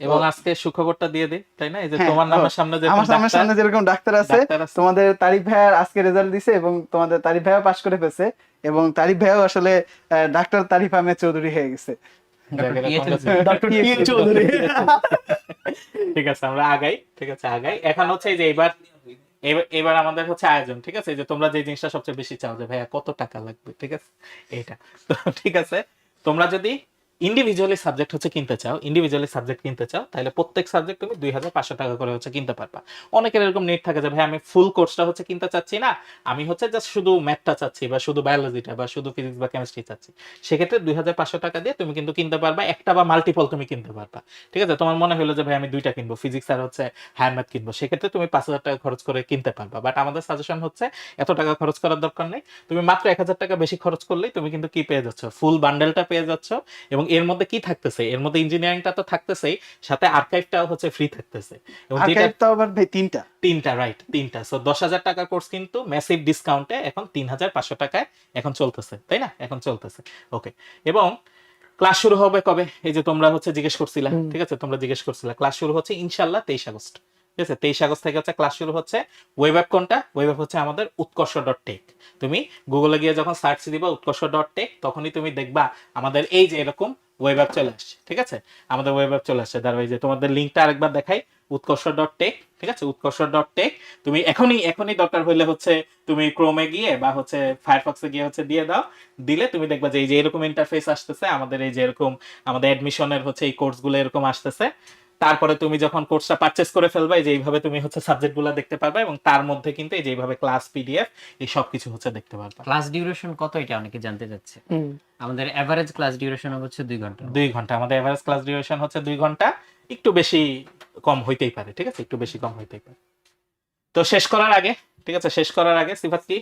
এবং আজকে সুখবরটা দিয়ে দিই তাই না? এই যে হ্যাঁ, তোমার নামের সামনে যে আমার সামনের সামনে যেরকম ডাক্তার আছে ডাক্তার আছে। তোমাদের তারিফ ভাইয়ার আজকে রেজাল্ট দিছে এবং তোমাদের তারিফ ভাইয়া পাশ করে ফেলছে এবং তারিফ ভাইয়াও আসলে ডাক্তার তারিফ আহমেদ চৌধুরী হয়ে গেছে। <laughs> ঠিক আছে আমরা আগাই ঠিক আছে আগাই। এখন হচ্ছে যে এবার এবার- এবার আমাদের হচ্ছে আয়োজন ঠিক আছে? যে তোমরা যে জিনিসটা সবচেয়ে বেশি চাও যে ভাইয়া কত টাকা লাগবে? ঠিক আছে? এইটা। তো ঠিক আছে? তোমরা যদি ইন্ডিভিজুয়ালি সাবজেক্ট হচ্ছে কিনতে চাও ইন্ডিভিজুয়ালি সাবজেক্ট কিনতে চাও তাহলে প্রত্যেক সাবজেক্ট তুমি দুই হাজার পাঁচশো টাকা করে হচ্ছে কিনতে পারবা। অনেকের এরকম নেট থাকে যে, ভাই, আমি ফুল কোর্সটা হচ্ছে কিনতে চাচ্ছি না, আমি হচ্ছে জাস্ট শুধু ম্যাথটা চাচ্ছি বা শুধু বায়োলজিটা বা শুধু ফিজিক্স বা কেমিস্ট্রি চাচ্ছি। সেক্ষেত্রে দুই হাজার পাঁচশো টাকা দিয়ে তুমি কিন্তু কিনতে পারবা, একটা বা মাল্টিপল তুমি কিনতে পারবা। ঠিক আছে? তোমার মনে হলো যে, ভাই, আমি দুইটা কিনবো ফিজিক্স আর হচ্ছে হায়ার ম্যাথ কিনবো। সেক্ষেত্রে তুমি পাঁচ হাজার টাকা খরচ করে কিনতে পারবা। বাট আমাদের সাজেশন হচ্ছে এত টাকা খরচ করার দরকার নেই। তুমি মাত্র এক হাজার টাকা বেশি খরচ করলেই তুমি কিন্তু কি পেয়ে যাচ্ছ? ফুল বান্ডেলটা পেয়ে যাচ্ছ এবং এর মধ্যে কি থাকতেছে? এর মধ্যে ইঞ্জিনিয়ারিংটা তো থাকতেছেই সাথে আর্কাইভটাও হচ্ছে ফ্রি থাকতেছে। এবং যেটা আর্কাইভ তো আবার ভাই তিনটা। তিনটা রাইট তিনটা। সো দশ হাজার টাকার কোর্স কিন্তু ম্যাসিভ ডিসকাউন্টে এখন তিন হাজার পাঁচশো টাকায় এখন চলতেছে তাই না? এখন চলতেছে। ওকে এবং ক্লাস শুরু হবে কবে? এই যে তোমরা হচ্ছে জিজ্ঞেস করছিলা ঠিক আছে? তোমরা জিজ্ঞেস করছিলা ক্লাস শুরু হচ্ছে ইনশাল্লাহ তেইশ আগস্ট। ঠিক আছে? তেইশ আগস্ট থেকে হচ্ছে ক্লাস শুরু হচ্ছে। ওয়েব অ্যাপ কোনটা? ওয়েব অ্যাপ হচ্ছে আমাদের উৎকর্ষ ডট টেক তুমি গুগলে গিয়ে যখন সার্চ দিবা উৎকর্ষ ডট টেক তখনই তুমি দেখবা আমাদের এই যে এরকম ওয়েব অ্যাপ চলে আসছে, ঠিক আছে? আমাদের ওয়েব অ্যাপ চলে আসছে। দাঁড়াও এই যে তোমাদের লিঙ্কটা আরেকবার দেখাই। উৎকর্ষ ডট টেক ঠিক আছে? উৎকর্ষ ডট টেক তুমি এখনই এখনই দরকার হইলে হচ্ছে তুমি ক্রোমে গিয়ে বা হচ্ছে ফায়ারফক্সে গিয়ে হচ্ছে দিয়ে দাও। দিলে তুমি দেখবা যে এই যে এরকম ইন্টারফেস আসতেছে, আমাদের এই যে এরকম, আমাদের অ্যাডমিশনের হচ্ছে এই কোর্সগুলো এরকম আসতেছে। তারপরে তুমি যখন কোর্সটা পারচেস করে ফেলবা এই যে এইভাবে তুমি হচ্ছে সাবজেক্টগুলো দেখতে পারবা এবং তার মধ্যে কিন্তু এই যে এইভাবে ক্লাস পিডিএফ এই সব কিছু হচ্ছে দেখতে পারবা। ক্লাস ডিউরেশন কত এটা অনেকে জানতে চাচ্ছে। আমাদের এভারেজ ক্লাস ডিউরেশন হচ্ছে দুই ঘণ্টা। দুই ঘণ্টা। আমাদের এভারেজ ক্লাস ডিউরেশন হচ্ছে দুই ঘণ্টা। একটু বেশি কম হইতেই পারে ঠিক আছে? একটু বেশি কম হইতেই পারে। তো শেষ করার আগে ঠিক আছে? শেষ করার আগে সিফাত কি?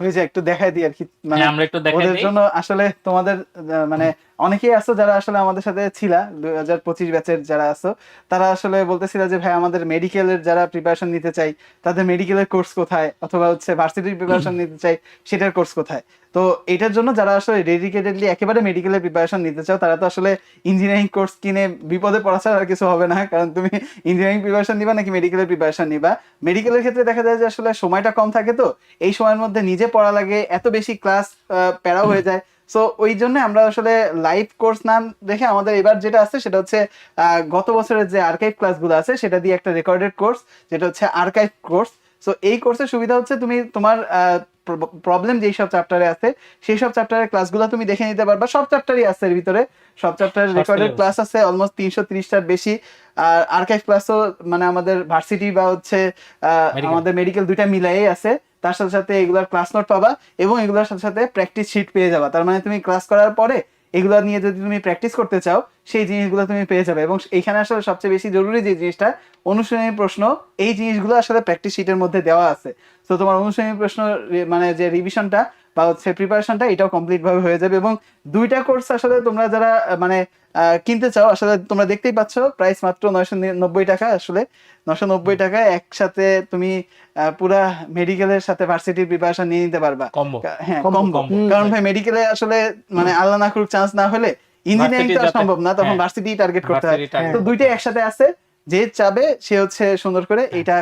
ওই যে একটু দেখাই দিই আর কি। মানে হ্যাঁ, আমরা একটু দেখাই ওদের দিই। জন্য আসলে তোমাদের মানে অনেকেই আছো যারা আসলে আমাদের সাথে ছিলা দুই হাজার পঁচিশ ব্যাচের যারা আছো তারা আসলে বলতেছিল যে ভাই আমাদের মেডিকেলের যারা প্রিপারেশন নিতে চাই তাদের মেডিকেলের কোর্স কোথায়? অথবা হচ্ছে ভার্সিটির প্রিপারেশন নিতে চাই সেটার কোর্স কোথায়? তো এটার জন্য যারা আসলে ডেডিকেটেডলি একেবারে মেডিকেলের প্রিপারেশন নিতে চাও তারা তো আসলে ইঞ্জিনিয়ারিং কোর্স কিনে বিপদে পড়া ছাড়া আর কিছু হবে না কারণ তুমি ইঞ্জিনিয়ারিং প্রিপারেশন নিবা নাকি মেডিকেলের প্রিপারেশন নিবা? মেডিকেলের ক্ষেত্রে দেখা যায় যে আসলে সময়টা কম থাকে তো এই সময়ের মধ্যে নিজে পড়া লাগে এত বেশি ক্লাস প্যারাও হয়ে যায়। সো ওই জন্য আমরা আসলে লাইভ কোর্স না দেখে আমাদের এবার যেটা আছে সেটা হচ্ছে গত বছরের যে আর্কাইভ ক্লাসগুলো আছে সেটা দিয়ে একটা রেকর্ডেড কোর্স যেটা হচ্ছে আর্কাইভ কোর্স সো এই কোর্সের সুবিধা হচ্ছে তুমি তোমার প্রবলেম যেই সব চ্যাপ্টারে আছে সেই সব চ্যাপ্টারের ক্লাসগুলো তুমি দেখে নিতে পারবা। সব চ্যাপ্টারই আছে এর ভিতরে। সব চ্যাপ্টারের রেকর্ডেড ক্লাস আছে অলমোস্ট তিনশো তিরিশটার বেশি। আর আর্কাইভ ক্লাসও মানে আমাদের ভার্সিটি বা হচ্ছে আহ, আমাদের মেডিকেল দুইটা মিলাইই আছে। তার সাথে সাথে এগুলোর ক্লাস নোট পাবা এবং এগুলোর সাথে সাথে প্র্যাকটিস শিট পেয়ে যাবা। তার মানে তুমি ক্লাস করার পরে এগুলো নিয়ে যদি তুমি প্র্যাকটিস করতে চাও, সেই জিনিসগুলো তুমি পেয়ে যাবে এবং এখানে আসলে সবচেয়ে বেশি জরুরি যে জিনিসটা, অনুশীলনী প্রশ্ন, এই জিনিসগুলো আসলে প্র্যাকটিস শিটের মধ্যে দেওয়া আছে। তো তোমার অনুশীলনী প্রশ্ন মানে যে রিভিশনটা বা হচ্ছে প্রিপারেশনটা এটাও কমপ্লিট ভাবে হয়ে যাবে এবং দুইটা কোর্স আসলে তোমরা যারা মানে কিনতে চাও আসলে তোমরা দেখতেই পাচ্ছ প্রাইস মাত্র নয়শো নব্বই টাকা আসলে। নশো নব্বই টাকায় একসাথে তুমি পুরা মেডিকেলের সাথে ভার্সিটির প্রিপারেশন নিয়ে নিতে পারবা। হ্যাঁ কম্বো কারণ ভাই মেডিকেলে আসলে মানে আল্লাহ না করুক চান্স না হলে ইঞ্জিনিয়ারিং তো সম্ভব না তখন হ্যাঁ। ভার্সিটি টার্গেট করতে হয়। তো দুইটাই একসাথে আছে। যে চাবে সে হচ্ছে সুন্দর করে এটা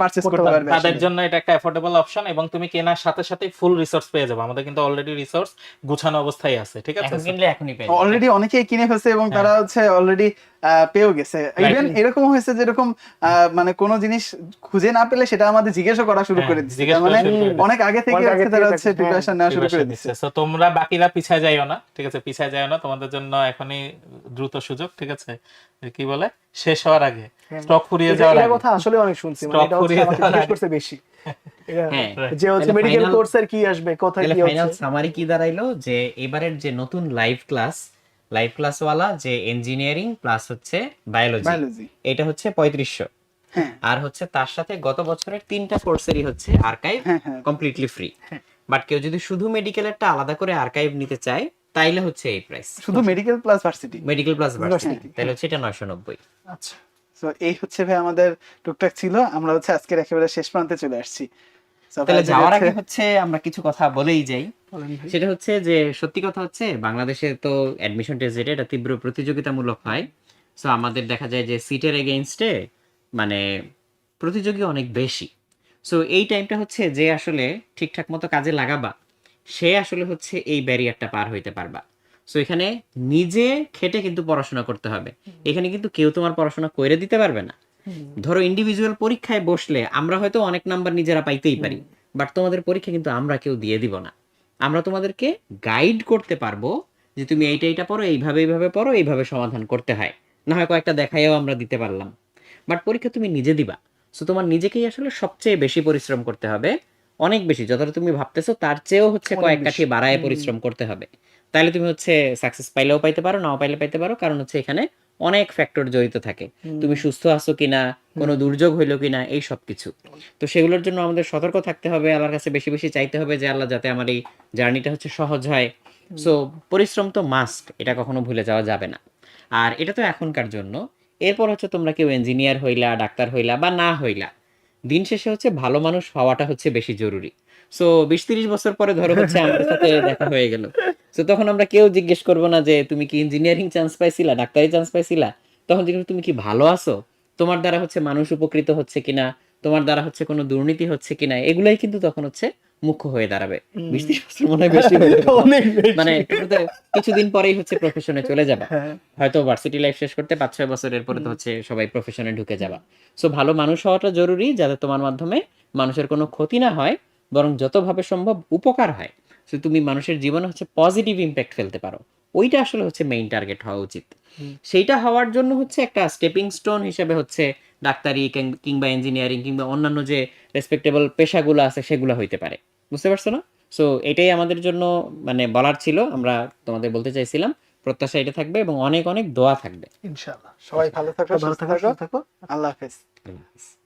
পারচেজ করতে করতে পারবে তাদের জন্য এটা একটা অ্যাফোর্ডেবল অপশন এবং তুমি কেনার সাথে সাথে ফুল রিসোর্স পেয়ে যাবে। আমাদের কিন্তু অলরেডি রিসোর্স গুছানো অবস্থায় আছে ঠিক আছে? এখন কিনলে এখনই পেয়ে যাবে। অলরেডি অনেকেই কিনে ফেলছে এবং তারা হচ্ছে অলরেডি পেয়েও গেছে। ইভেন এরকম হয়েছে যেরকম আহ, মানে কোন জিনিস খুঁজে না পেলে সেটা আমাদের জিজ্ঞাসা করা শুরু হ্যাঁ, করে দিচ্ছে। মানে। অনেক আগে থেকে হচ্ছে তারা হচ্ছে হ্যাঁ, প্রিপারেশন নেওয়া শুরু করে দিচ্ছে। তো তোমরা বাকিরা পিছায় যাইও না ঠিক আছে? পিছায় যাইও না তোমাদের জন্য এখনই দ্রুত সুযোগ ঠিক আছে? কি বলে? শেষ হওয়ার আগে স্টক ফুরিয়ে যাওয়ার আগে। কথা আসলে অনেক শুনছি মানে এটা হচ্ছে ফুরিয়ে আমাকে জিজ্ঞেস আগে। বেশি। এটা- হ্যাঁ যে হচ্ছে মেডিকেল কোর্সের কি আসবে তাহলে কি ফাইনাল সামারি কি দাঁড়াইলো? যে এবারের যে নতুন লাইভ ক্লাস লাইভ ক্লাস ওয়ালা যে ইঞ্জিনিয়ারিং প্লাস হচ্ছে বায়োলজি এটা হচ্ছে পঁয়ত্রিশশো। হ্যাঁ। আর হচ্ছে তার সাথে গত বছরের তিনটা কোর্সেরই হচ্ছে আর্কাইভ হ্যাঁ হ্যাঁ। কমপ্লিটলি ফ্রি বাট কেউ যদি শুধু মেডিকেলেরটা আলাদা করে আর্কাইভ নিতে চায় তাইলে হচ্ছে এই প্রাইস শুধু medical plus varsity medical plus varsity তাহলে হচ্ছে এটা নয়শো নব্বই। আচ্ছা। তো এই হচ্ছে ভাই আমাদের টুকটাক ছিল। আমরা হচ্ছে আজকের একেবারে শেষ প্রান্তে চলে আসছি। তাহলে যাওয়ার আগে হচ্ছে আমরা কিছু কথা বলেই যাই। সেটা হচ্ছে যে সত্যি কথা হচ্ছে বাংলাদেশে তো অ্যাডমিশন টেস্ট যেটা এটা তীব্র প্রতিযোগিতামূলক হয়। সো আমাদের দেখা যায় যে সিটের এগেইনস্টে মানে প্রতিযোগী অনেক বেশি। সো এই টাইমটা হচ্ছে যে আসলে ঠিকঠাক মতো কাজে লাগাবা। সে আসলে হচ্ছে এই ব্যারিয়ারটা পার হইতে পারবা। সো এখানে নিজে খেটে কিন্তু পড়াশোনা করতে হবে। এখানে কিন্তু কেউ তোমার পড়াশোনা করে দিতে পারবে না। ধরো ইন্ডিভিজুয়াল পরীক্ষায় বসলে আমরা হয়তো অনেক নাম্বার নিজেরা পাইতেই পারি বাট তোমাদের পরীক্ষা কিন্তু আমরা কেউ দিয়ে দিব না। আমরা তোমাদেরকে গাইড করতে পারব যে তুমি এইটা এইটা পড়ো এইভাবে এইভাবে পড়ো এইভাবে সমাধান করতে হয়। না হয় কয়েকটা দেখাইও আমরা দিতে পারলাম। বাট পরীক্ষা তুমি নিজে দিবা। সো তোমার নিজেকেই আসলে সবচেয়ে বেশি পরিশ্রম করতে হবে। অনেক বেশি যতটা তুমি ভাবতেছো তার চেয়েও হচ্ছে কয়েক কাঠি বাড়ায় পরিশ্রম করতে হবে। তাহলে তুমি হচ্ছে সাকসেস পাইলেও পাইতে পারো নাও পাইলে পাইতে পারো কারণ হচ্ছে এখানে অনেক ফ্যাক্টর জড়িত থাকে। তুমি সুস্থ আছো কিনা কোনো দুর্যোগ হইল কিনা এই সব কিছু। তো সেগুলোর জন্য আমাদের সতর্ক থাকতে হবে আল্লাহর কাছে বেশি বেশি চাইতে হবে যে আল্লাহ যাতে আমার এই জার্নিটা হচ্ছে সহজ হয়। সো পরিশ্রম তো মাস্ট এটা কখনো ভুলে যাওয়া যাবে না। আর এটা তো এখনকার জন্য। এরপর হচ্ছে তোমরা কেউ ইঞ্জিনিয়ার হইলা ডাক্তার হইলা বা না হইলা দিন শেষে হচ্ছে ভালো মানুষ হওয়াটা হচ্ছে বেশি জরুরি। সো বিশ তিরিশ বছর পরে ধরো হচ্ছে আমাদের সাথে দেখা হয়ে গেল। তো তখন আমরা কেউ জিজ্ঞেস করব না যে, তুমি কি ইঞ্জিনিয়ারিং চান্স পাইছিলা, ডাক্তারি চান্স পাইছিলা? তখন জিজ্ঞেস তুমি কি ভালো আছো? তোমার দ্বারা হচ্ছে মানুষ উপকৃত হচ্ছে কিনা? তোমার দ্বারা হচ্ছে কোনো দুর্নীতি হচ্ছে কিনা? এগুলাই কিন্তু তখন হচ্ছে মুখ্য হয়ে দাঁড়াবে। বিশ ত্রিশ বছর মনে হয় বেশি হয়ে। <laughs> মানে কিছুদিন পরেই হচ্ছে প্রফেশনে চলে যাবা। হ্যাঁ। হয়তো ভার্সিটি লাইফ শেষ করতে পাঁচ ছয় বছরের পরে তো হচ্ছে সবাই প্রফেশনে ঢুকে যাবা। সো ভালো মানুষ হওয়াটা জরুরি যাতে তোমার মাধ্যমে মানুষের কোনো ক্ষতি না হয় বরং যতভাবে সম্ভব উপকার হয়। সো তুমি মানুষের জীবনে হচ্ছে পজিটিভ ইম্প্যাক্ট ফেলতে পারো। ওইটা আসলে হচ্ছে মেইন টার্গেট হওয়া উচিত। সেইটা হওয়ার জন্য হচ্ছে একটা স্টেপিং স্টোন হিসেবে হচ্ছে ডাক্তারি কিংবা ইঞ্জিনিয়ারিং কিংবা অন্যান্য যে রেসপেক্টেবল পেশাগুলো আছে সেগুলো হইতে পারে। বুঝতে পারছ না? সো এটাই আমাদের জন্য মানে বলার ছিল। আমরা তোমাদের বলতে চাইছিলাম প্রত্যাশা এটা থাকবে এবং অনেক অনেক দোয়া থাকবে। ইনশাআল্লাহ। সবাই ভালো থাকো ভালো সুস্থ থাকো থাকো। থাকো। আল্লাহ হাফেজ। আল্লাহ হাফেজ।